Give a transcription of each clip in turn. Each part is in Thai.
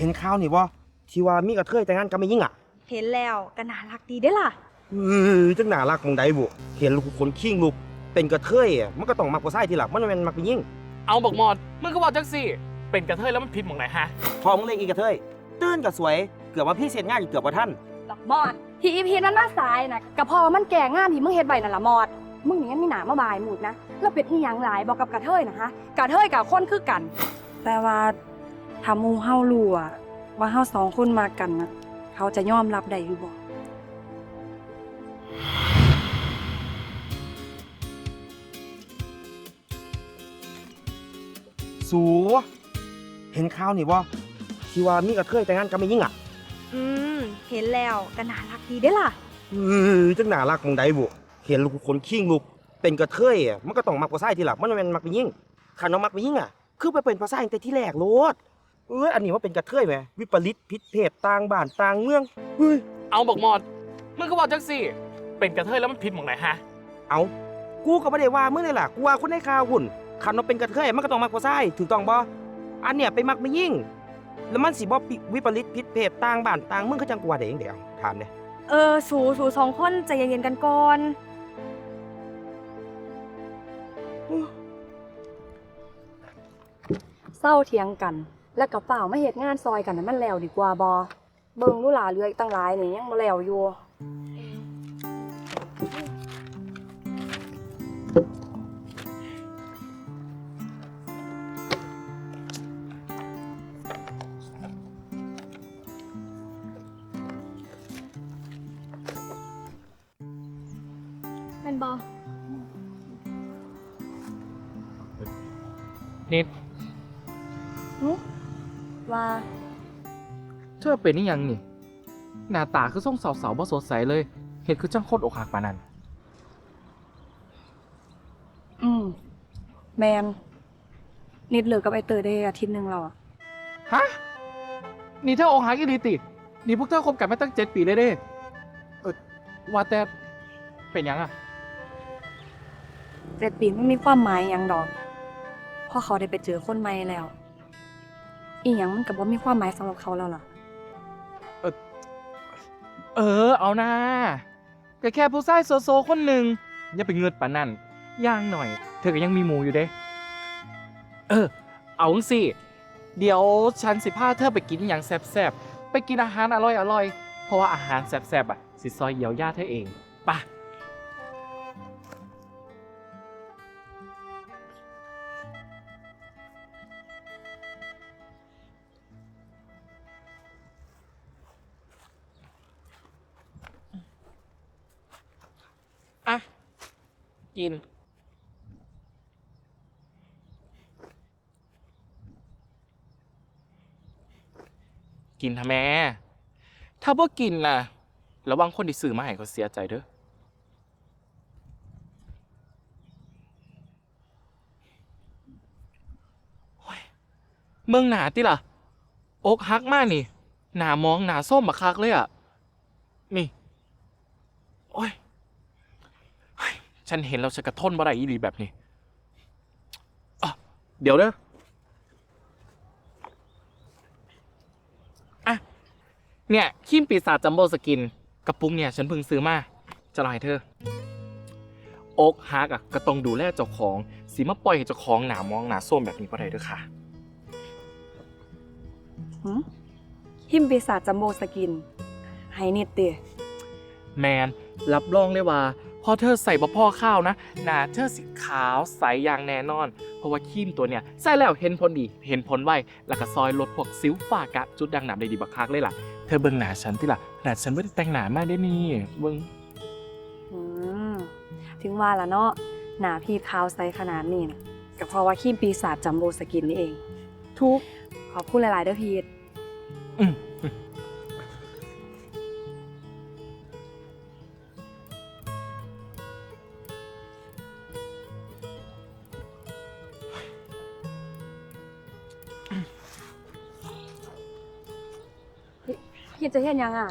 เห็นข่าวนี่บ่ที่ว่ามีกระเทยแต่งงานกับไม่ยิ่งอะเห็นแล้วก็น่ารักดีเด้อล่ะเออจังน่ารักมองใดบุเห็นลูกคนขิงลูกเป็นกระเทยอะมันก็ต้องมักผู้ชายทีหลังมันแม่นมักผู้หญิงเอาบอกหมอดมึงก็บอกจังสิเป็นกระเทยแล้วมันผิดหมองไหนฮะพอมึงเล่นอีกระเทย ตื่นก็สวยเกือบว่าพี่เสร็จงานอยู่เกือบว่าท่านดอกมอดที่อีพีนั้นมาสายนะก็เพอมันแก่งานที่มึงเฮ็ดใบนั่นละมอดมึงนี่มีหนามาบายหมุดนะแล้วเป็นอีหยังหลายบอกกับกระเทยนะฮะกระเทยกับคนคือกัน แต่ว่า ถ้าหมูเฮารู้อะว่าเฮาสองคนมากันนะเขาจะยอมรับได้อยู่บ่สูเห็นข่าวนี่บ่ที่ว่ามีกระเทยแต่งงานกับไม่ยิ่งอะ อืม เห็นแล้วก็น่ารักดีเด้อล่ะเออจังน่ารักมองใดบุเห็นลูกคนขิงลูก เป็นกระเทยอะมันก็ต้องมักผู้ชายทีหลังมันแม่นมักผู้หญิงคันน้องมักผู้หญิงอะ คือไปเป็นผู้ชายตั้งแต่ที่แรกโลด เอออันนี้ว่าเป็นกระเทยไหมวิปริตผิดเพศต่างบ้านต่างเมืองเฮ้ยเอาบอกหมอดมึงก็บอกจังสิเป็นกระเทยแล้วมันผิดหมองไหนฮะ เอากูก็ไม่ได้ว่ามึงเลยล่ะกูว่าคนให้ข่าวหุ่นคันว่าเป็นกระเทยมันก็ต้องมักผู้ชายถูกต้องบ่อันเนี้ยไปมักไม่ยิ่ง แล้วมันสิบ่ปิวิปริตผิดเพศต่างบ้านต่างเมืองเขาจังกว่าได้เองเดี๋ยวถามเนี่ยเออสูสูสองคนใจเย็นๆกันก่อนเศร้าเถียงกัน แล้วก็เปล่ามาเฮ็ดงานซอยกันให้มันแล้วดีกว่าบ่เบิ่งลูหลาเรืออีกตั้งหลายนี่ยังบ่แล้วอยู่เป็นบอนิด ว่า เธอเป็นนี่ยังนี่ หน้าตาคือส่งสาวๆบ่สดใสเลย เห็นคือจังโคตรอกหักปานนั้น อืม แมน นิดเลิกกับไอเตอร์ได้อาทิตย์หนึงแล้วอะฮะ นี่เธออกหักอีหลีติ นี่พวกเธอคบกันมาตั้งเจ็ดปีเลยเด้ เออว่าแต่เป็นหยังอะเจ็ดปีไม่มีความหมายหยังดอกเพราะเขาได้ไปเจอคนใหม่แล้ว อีหยังมันก็บ่มีความหมายสำหรับเขาแล้วล่ะ เออ เอานะก็แค่ผู้ชายโซโซคนหนึ่งอย่าไปเงิดปานนั่นย่างหน่อย เธอก็ยังมีหมูอยู่เด้ เออ เอาสิ เดี๋ยวฉันสิพาเธอไปกินอย่างแซ่บๆ ไปกินอาหารอร่อยๆ เพราะว่าอาหารแซ่บๆอะ สิซอยเยียวยาเธอเองไปะอะ กิน กินทำแม่ถ้าบ่กินล่ะ ระวังคนที่ซื้อมาให้เขาเสียใจเด้อเมืองหนาติล่ะ อกหักมากนี่ หนามองหนาส้มบักคักเลยอะ นี่ โอ้ย ฉันเห็นแล้วฉันกระทนบ่ได้อีหลีแบบนี้อะเดี๋ยวเด้ออะเนี่ยครีมปีศาจจัมโบ้สกิน กระปุกเนี่ยฉันเพิ่งซื้อมาจะรอให้เธอ อกฮักอะก็ต้องดูแลเจ้าของสีมาปล่อยให้เจ้าของหนามองหนาส้มแบบนี้ก็ได้เด้วยค่ะ หืมหิมปีศาจจัมโบสกินให้นิดเดีย แมนรับรองเลยว่า พอเธอใส่บะพ่อข้าวนะหนาเธอสีขาวใสอย่างแน่นอน เพราะว่าครีมตัวเนี้ยใส่แล้วเห็นผลดี เห็นผลไวแล้วก็ซอยลดพวกสิวฝ้ากระจุดด่างดำได้ดีบักคักเลยล่ะ เธอเบิ่งหนาฉันที่ล่ะหนาฉันไม่ได้แต่งหนามากได้นี่เบิ่งอืมถึงว่าละเนาะหนาพี่ขาวใสขนาดนี้นะก็เพราะว่าขี้มปีศาจจัมโบสกินนี่เอง ทุกขอบคุณหลาย ๆ เด้อพีทอืม พีทจะเห็นยังอะ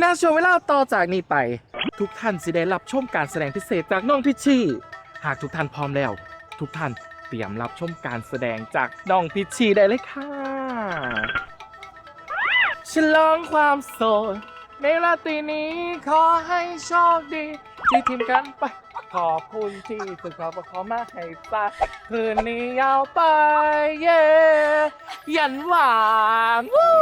น่าชมเวลาต่อจากนี้ไป ทุกท่านสิได้รับชมการแสดงพิเศษจากน้องพิชชี่ หากทุกท่านพร้อมแล้ว ทุกท่านเตรียมรับชมการแสดงจากน้องพิชชี่ได้เลยค่ะฉลองความโสดในราตรีนี้ขอให้โชคดีที่ทีมกันไป ขอบคุณที่สุดขอบคุณมาให้ตาคืนนี้ยาวไปเย่ยันหวานวู้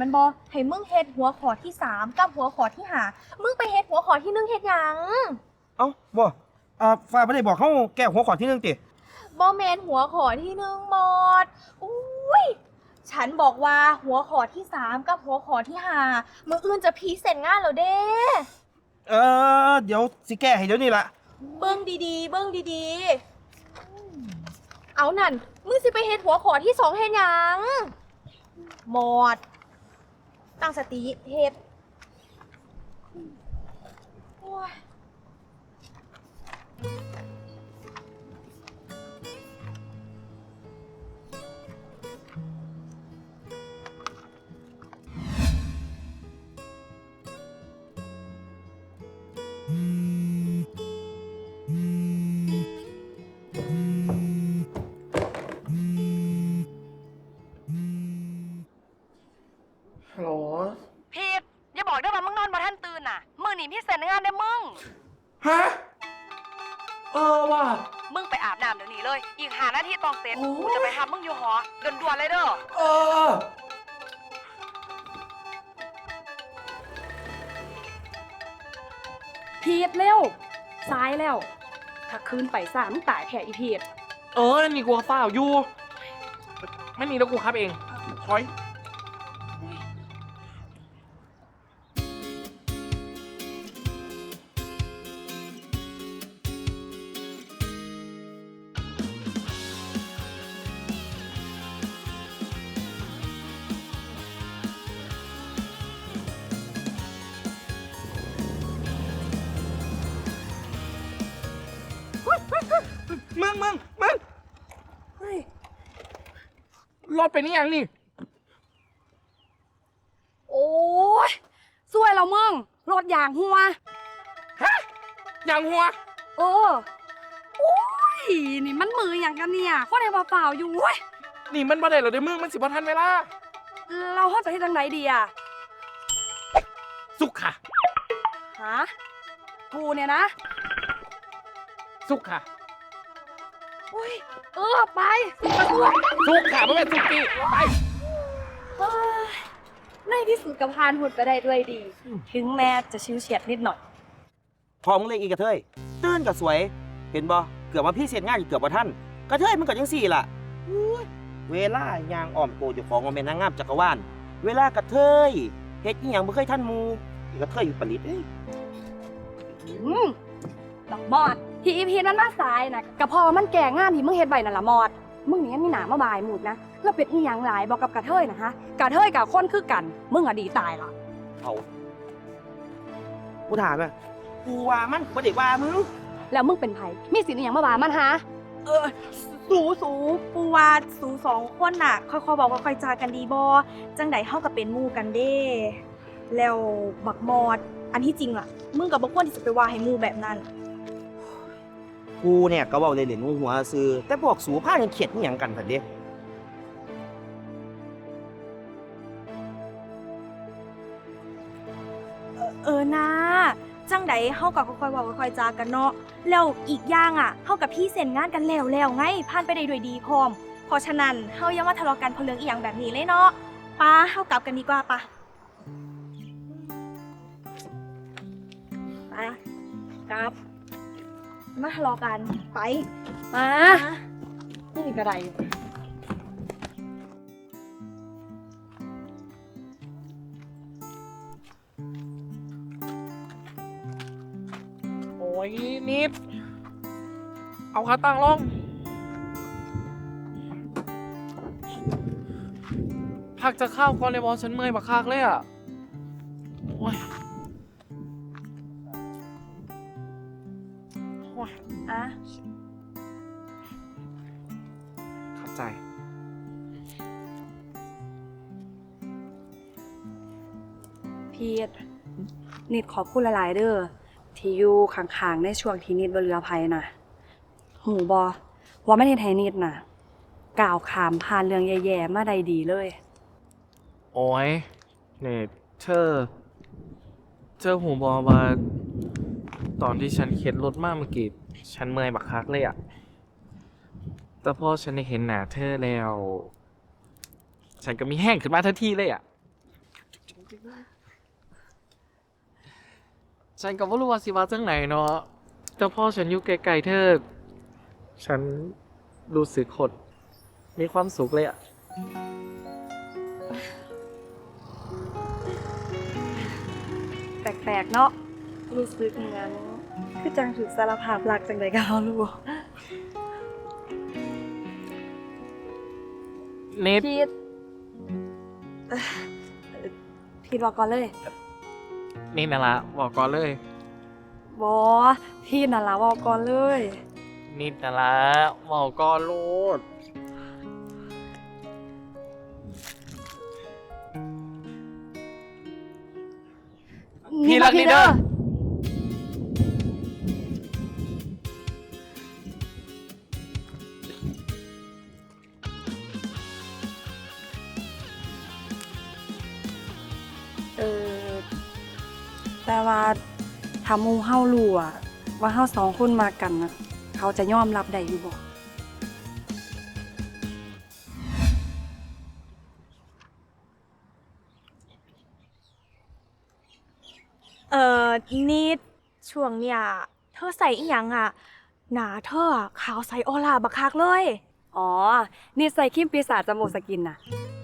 มันบอให้มึงเฮ็ดหัวขอที่สามกับหัวขอที่หามึงไปเฮ็ดหัวขอที่หนึ่งเฮ็ดหยังเอ้าบ่อ่าฝ่ายบ่ได้บอกเขาแก้หัวขอที่หนึงติบอแมนหัวขอที่หนึ่งหมอดอุ้ยฉันบอกว่าหัวขอที่สามกับหัวขอที่หามึงอื่นจะพีเสร็จงานแล้วเด้เออเดี๋ยวสิแก้ให้เดี๋ยวนี้ละเบิ้งดีๆ เบิ้งดีๆ เอานั่นมึงสิไปเฮ็ดหัวขอที่สองเฮ็ดหยังหมอด ตั้งสติเฮ็ดโอ้ย พีทเร็วซ้ายแล้ว ถ้าคืนไปสามงตายแท้อีพีทเออนี่กูเฝ้าอยู่ ไม่มีแล้วกูครับเองถอย มึงมึงมึงเฮ้ยรถเป็นนี่ยังนี่ โอ้ยสวยแล้วมึงรถยางหัว ฮะยังหัวเออโอ้ยนี่มันมืออย่างกันเนี่ยคนให้เปล่าๆอยู่เว้ยนี่มันบ่ได้เหรอเดี๋ยวมึงมันสิบ่ทันเวลา เราเข้าใจทางไหนดีอะสุขค่ะ ฮะกูเนี่ยนะ สุขค่ะ อุ้ยเออไปสิมาด้วยสุขค่ะไม่เป็นสุกี้ไปเฮ้ยในที่สุดกับพานหุดไปได้ด้วยดี ถึงแม้จะชิวเฉียดนิดหน่อย พอมึงเลยอีกกระเทย ตื่นก็สวย เห็นบ่เกือบว่าพี่เสียงานอยู่เกือบบ่ทันกระเทยมันก็จังสี่ล่ะอุ๊ยเวลายางอ้อมโตเจ้าของว่าแม่นนางงามจักรวาล เวลากระเทยเฮ็ดอีหยังบ่เคยทันหมู่อีกกระเทยอยู่ปริตเอ้ย อืมดอกมอด ที่อีพีนั้นมาสายนะกะเพอมันแก่งานที่มึงเฮ็ดใบนั่นละมอด มึงนี่ยังมีหนามาบายหมุดนะแล้วเป็นอีหยังหลายบอกกับกระเทยนะฮะกระเทยกับคนคือกัน มึงอะดีตายละเอากูถามอะกูว่ามันบ่ได้ว่ามึงแล้วมึงเป็นไผมีสิทธิ์อีหยังมาบายมันฮะเออ สูสูปูว่าสูสองคนน่ะค่อยๆบอกว่าค่อยจากันดีบอจังใดเฮากับเป็นหมู่กันเด้ แล้วบักมอด อันที่จริงล่ะ มึงกับบ่ควรที่จะไปว่าให้หมู่แบบนั้น กูเนี่ยก็เว้าเล่นๆหัวๆซื่อแต่พวกสูพากันเขียดอีหยังกันซั่นเด้เออนะจังใดเฮากับค่อยๆเว้าค่อยๆจากันเนาะแล้วอีกอย่างอะเฮากับพี่เซ็นงานกันแล้วแล้วไงผ่านไปได้ด้วยดีพร้อม เพราะฉะนั้นเฮาอย่ามาทะเลาะกันเพราะเรื่องอีหยังแบบนี้เลยเนาะปาเฮากลับกันดีกว่าปะไปกลับ มาทะเลาะกันไป มานี่กระไดโอ้ยนิด เอาขาตั้งลงพพักจะเข้าก่อนเลยบอฉันเมื่อยบักคักเลยอะ โอ้ย โอ้ยอะเข้าใจ พีทนิดขอบคุณหลายๆเด้อที่อยู่ข้างๆในช่วงที่นิดบ่เหลือภัยน่ะ หูบอว่าไม่ได้ให้นิดน่ะกล่าวขามผ่านเรื่องแย่ๆมาได้ดีเลย โอ้ยเนี่ยเธอ เธอหูบอว่า ตอนที่ฉันเข็นรถมาเมื่อกี้ฉันเมื่อยบักคักเลยอะแต่พอฉันได้เห็นหน้าเธอแล้ว ฉันก็มีแห้งขึ้นมาทันทีเลยอะฉันก็ไม่รู้ว่าสิว่าจังไหนเนาะแต่พอฉันอยู่ไกลๆเธอ ฉันรู้สึกขดมีความสุขเลยอะแปลกๆเนาะรู้สึกเหมือน คือจังถูกสารภาพรักจังไดก็เอาลูกเนทพีทเอ่อพีทบอกก่อนเลยนี่นะละบอกก่อนเลยบอพีทน่ะละบอกก่อนเลยนี่นะละบอกก่อนโลดพี่รักนี่เด้อเอ แต่ว่าถ้าหมูเฮารู้อะว่าเฮาสองคนมากันน่ะเขาจะยอมรับได้อยู่บ่เอ่อนิดช่วงเนี่ยเธอใส่อีหยังอะหนาเธออะขาวใสออร่าบักคักเลย อ๋อ นี่ใส่ครีมปีศาจจมูกสกินน่ะ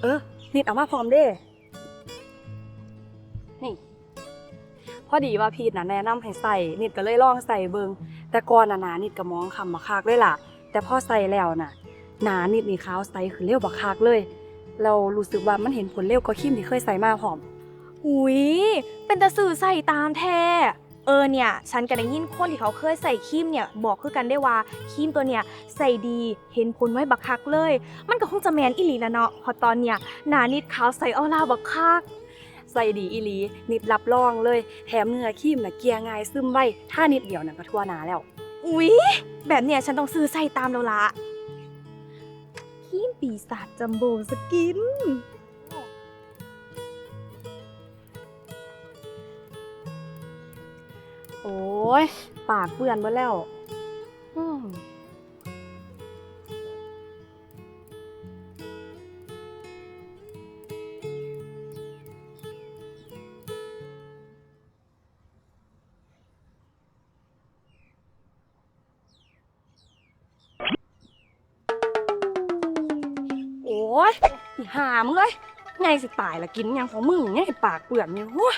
เออนิดเอามาพร้อมเด้ นี่พ อดีว่าพีทนะแนะนำให้ใส่นิดก็เลยลองใส่เบิงแต่ก่อนหนานิดก็มองคำบักคักเลยล่ะ แต่พอใส่แล้วน่ะหนานิดนี่ขาวใสขึ้นเร็วบักคักเลย เรารู้สึกว่ามันเห็นผลเร็วกว่าครีมที่เคยใส่มาพร้อมหุยเป็นตาสื่อใส่ตามแท้เออเนี่ยฉันก็ได้ยินคนที่เขาเคยใส่ครีมเนี่ยบอกคือกันได้ว่าครีมตัวเนี่ยใส่ดีเห็นผลไว้บักคักเลย มันก็คงจะแมนอิลีละเนาะพอตอนเนี่ยหนานิดขาวใสออร่าบักคัก ใส่ดีอีหลี นิดรับรองเลย แถมเนื้อครีมน่ะเกลียง่ายซึมไวถ้านิดเดียวน่ะก็ทั่วหนาแล้ว อุ๊ย แบบเนี้ยฉันต้องซื้อใส่ตามแล้วละครีมปีศาจจัมโบสกิน โอ้ย ปากเปื่อนหมดแล้วอืม เลยไงสิตายละกินยังของมึงไงปากเปื่อนเนี่ยโอ้ย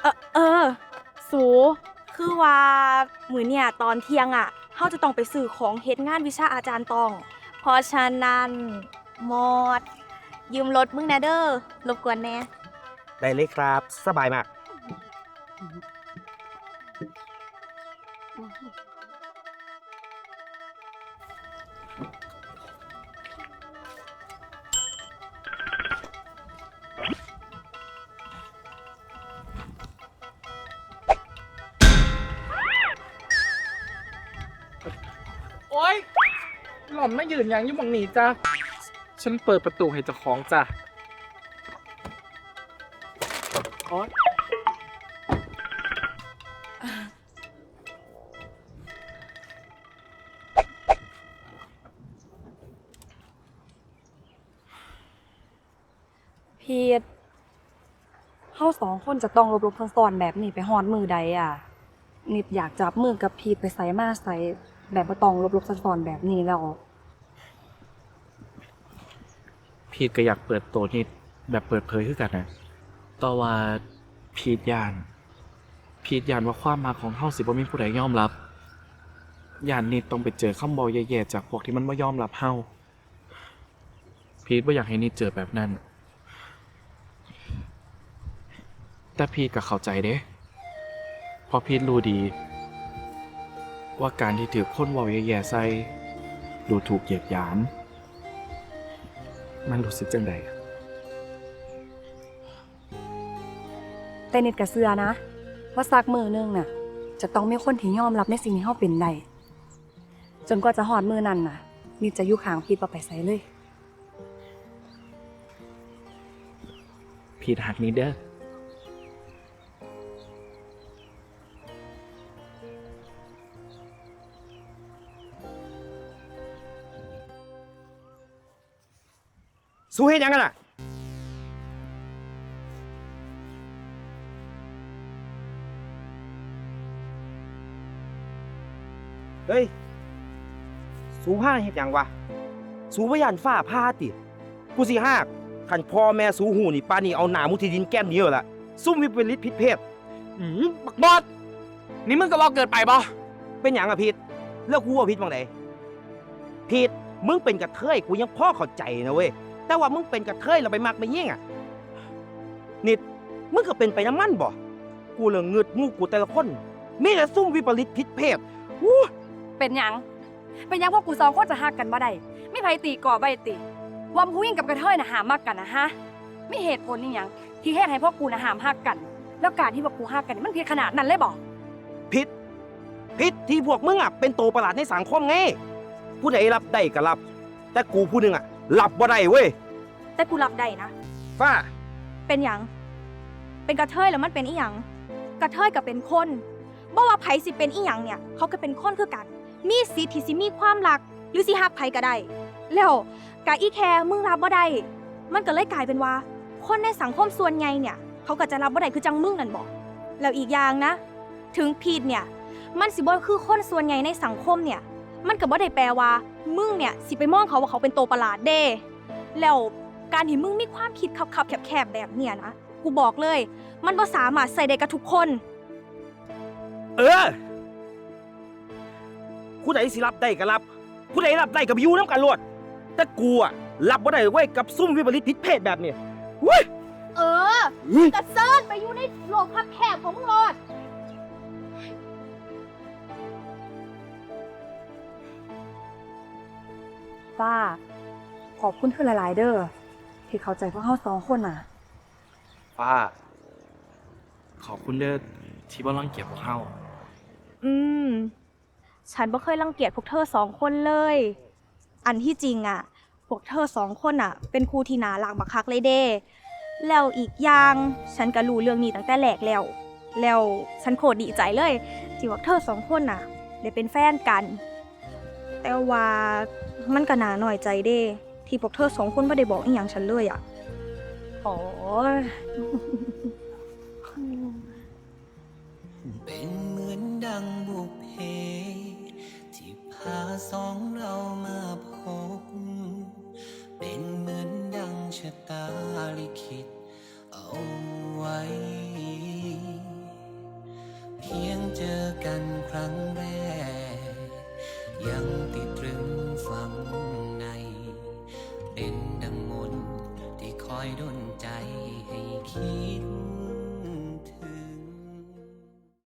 เออเออ สู คือว่ามือเนี่ยตอนเที่ยงอะเขาจะต้องไปสื่อของเฮ็ดงานวิชาอาจารย์ตอง เพราะฉะนั้นหมดยืมรถมึงนะเด้อรบกวนแน่ ได้เลยครับ สบายมาก โอ๊ย หล่อนไม่ยืนยังอยุ่บังหนีจ้ะ ฉันเปิดประตูให้เจ้าของจ้ะโอ๊ยพีทเฮาสองคนจะต้องรบรบซ้อนๆแบบนี้ไปฮอดมือใดอะ นิดอยากจับมือกับพีทไปใส่มาใส่ แบบบ่ต้องรบรบซ้อนๆแบบนี้แล้ว พีทก็อยากเปิดตัวนี่แบบเปิดเผยขึ้นกันนะแต่ว่าพีทยาน พีทยานว่าความมาของเฮาสิบ่มีผู้ใดยอมรับยานนี่ต้องไปเจอคำบอแย่ๆจากพวกที่มันไม่ยอมรับเฮาพีทว่าอยากให้นิดเจอแบบนั้น แต่พีทก็เข้าใจเด้เพราะพีทรู้ดี ว่าการที่ถือคนเวาแย่ๆใส่ดูถูกเหยียดหยาม มันรู้สึกจังใดแต่นิดกับเสือนะ ว่าสักมือนึงน่ะ จะต้องมีคนที่ยอมรับในสิ่งที่เฮาเป็นได้จนกว่าจะหอดมือนั้นน่ะนิดจะอยู่ข้างพีทบ่ไปไสเลย พีทหักนิดเด้อ สู้เฮ็ดหยังกันน่ะ เฮ้ย สู้ผ้าเฮ็ดหยังวะ สู้พยานฝ้าผ้าติกูสิหากขันพ่อแม่สู้หูนี่ป้านนี่เอาหนามุทีดินแก้มเดียวละซุ่มวิปริตผิดเพศอืมบักบอดนี่มึงก็บอกเกินไปบ่เป็นหยังอะพีทเลิกกูว่าพีทบางไหนพีทมึงเป็นกระเทยกูยังพ่อเข้าใจนะเว้ย แต่ว่ามึงเป็นกระเทยแล้วไปมักไปยิ่งอะนิด มึงก็เป็นไปน้ำมันบ่ กูเลยเงืดมูกกูแต่ละคนมีแต่ซุ่มวิปริตผิดเพศวู้เป็นหยัง เป็นหยังพวกกูสองคนจะหักกันบ่ได้ไม่ไผตีก่อใบติว่าผู้หญิงกับกระเทยน่ะหามมากกันนะฮะไม่เหตุผลนี่หยังที่เฮ็ดให้พวกกูน่ะหามหักกัน แล้วการที่พวกกูหักกันนี่มันเพียงขนาดนั้นเลยบอกผิดผิดที่พวกมึงอะเป็นตัวประหลาดในสังคมไงผู้ใดรับได้ก็รับ แต่กูผู้หนึงอะ รับบ่ได้เว้ย แต่กูรับได้นะ ฟ้า เป็นหยัง เป็นกระเทยแล้วมันเป็นอีหยัง กระเทยกับเป็นคนบ่ว่าไผสิเป็นอีหยังเนี่ย เขาก็เป็นคนคือกัน มีสิทธิ์ที่สิมีความรัก หรือสิฮักไผก็ได้ แล้วกะอีแคมึงรับบ่ได้ มันก็เลยกลายเป็นว่า คนในสังคมส่วนใหญ่เนี่ย เขาก็จะรับบ่ได้คือจังมึงนั่นบอก แล้วอีกอย่างนะ ถึงผิดเนี่ย มันสิบ่คือคนส่วนใหญ่ในสังคมเนี่ย มันก็บ่ได้แปลว่า มึงเนี่ยสิไปมองเขาว่าเขาเป็นตัวประหลาดเด้ แล้วการที่มึงมีความคิดขับๆแคบๆแบบเนี่ยนะ กูบอกเลย มันบ่สามารถใส่ได้กับทุกคน เออผู้ใดสิรับได้ก็รับ ผู้ใดรับได้ก็ไปอยู่น้ำกันรวดแต่กูอะรับบ่ได้เว้ยกับซุ่มวิปริตผิดเพศแบบนี้เว้ย เออกระเซิร์นไปอยู่ในโลกคับแคบของมึงโลด ฟ้า ขอบคุณเธอหลายๆเด้อที่เข้าใจพวกเฮาสองคนน่ะฟ้า ขอบคุณเด้อที่บ่รังเกียจพวกเฮาอืม ฉันบ่เคยรังเกียจพวกเธอสองคนเลย อันที่จริงอะพวกเธอสองคนอะเป็นครูที่น่ารักบักคักเลยเด้ แล้วอีกอย่างฉันก็รู้เรื่องนี้ตั้งแต่แรกแล้ว แล้วฉันโคตรดีใจเลย ที่พวกเธอสองคนน่ะได้เป็นแฟนกัน แต่ว่ามันก็น่าหน่อยใจเด้ ที่พวกเธอสองคนไม่ได้บอกอีหยังฉันเลยอะโอ้ยเป็นเหมือนดังบุพเพที่พาสองเรามาพบ เป็นเหมือนดังชะตาลิขิตเอาไว้ เพียงเจอกันครั้งแรกยัง I don't